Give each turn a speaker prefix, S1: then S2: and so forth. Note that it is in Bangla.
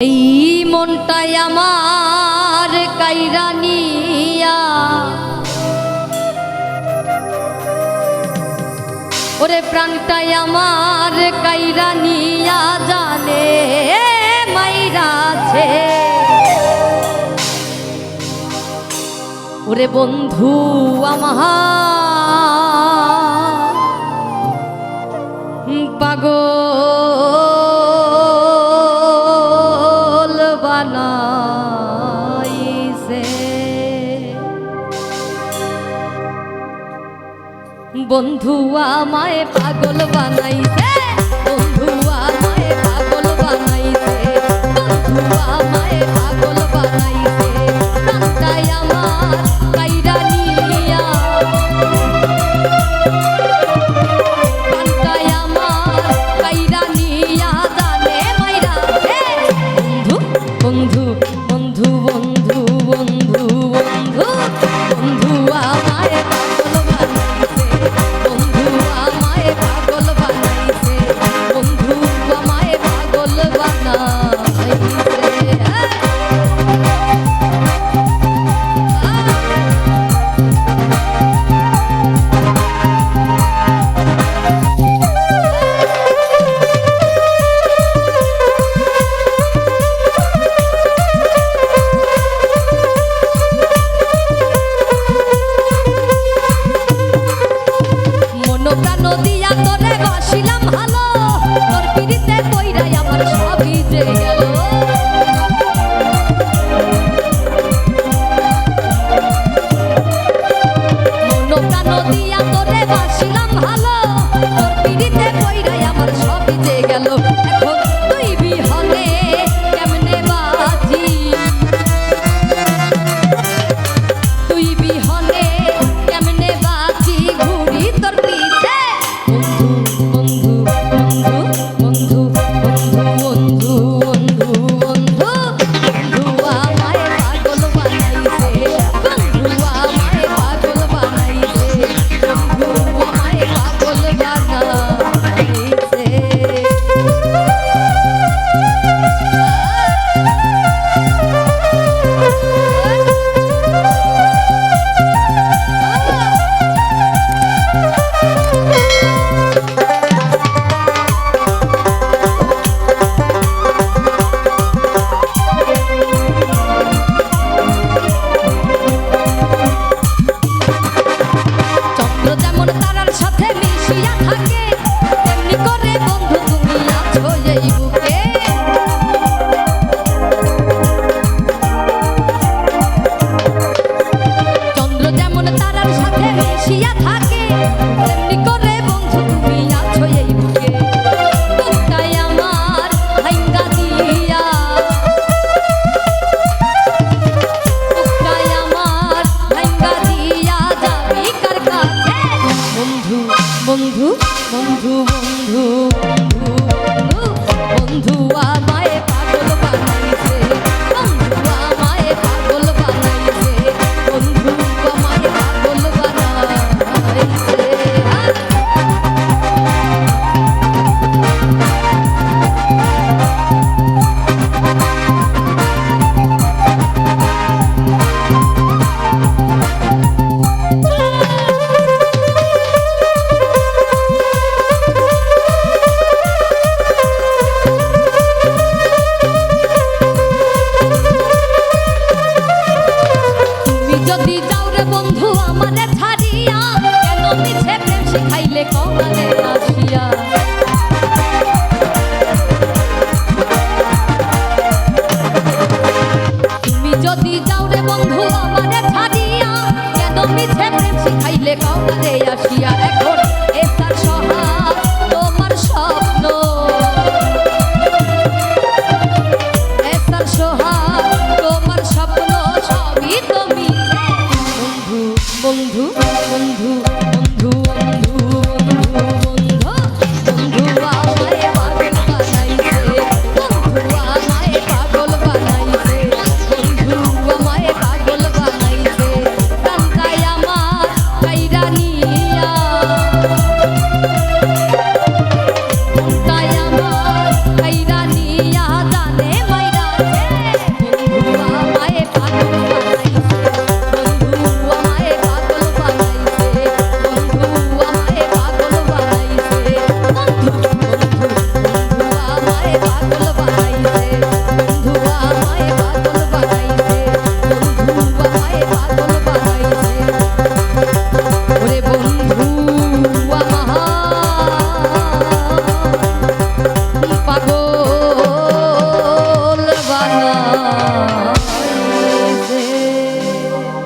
S1: এই মনটাই আমার কাইরানিয়া ওরে প্রাণটাই আমার কাইরানিয়া জানে মাইরাছে ওরে বন্ধু আমার বন্ধু আমায় পাগল বানাই দিয়া তোরে বাসিলাম ভালো। তোর পিড়িতে পইরাই আমার সবই যে único যদি যাও রে বন্ধু আমারে ছাড়িয়া, কেন মিছে প্রেম শিখাইলে কমালে আসিয়া? তুমি যদি যাও রে বন্ধু আমারে ছাড়িয়া, কেন মিছে প্রেম শিখাইলে কমালে আসিয়া? এখন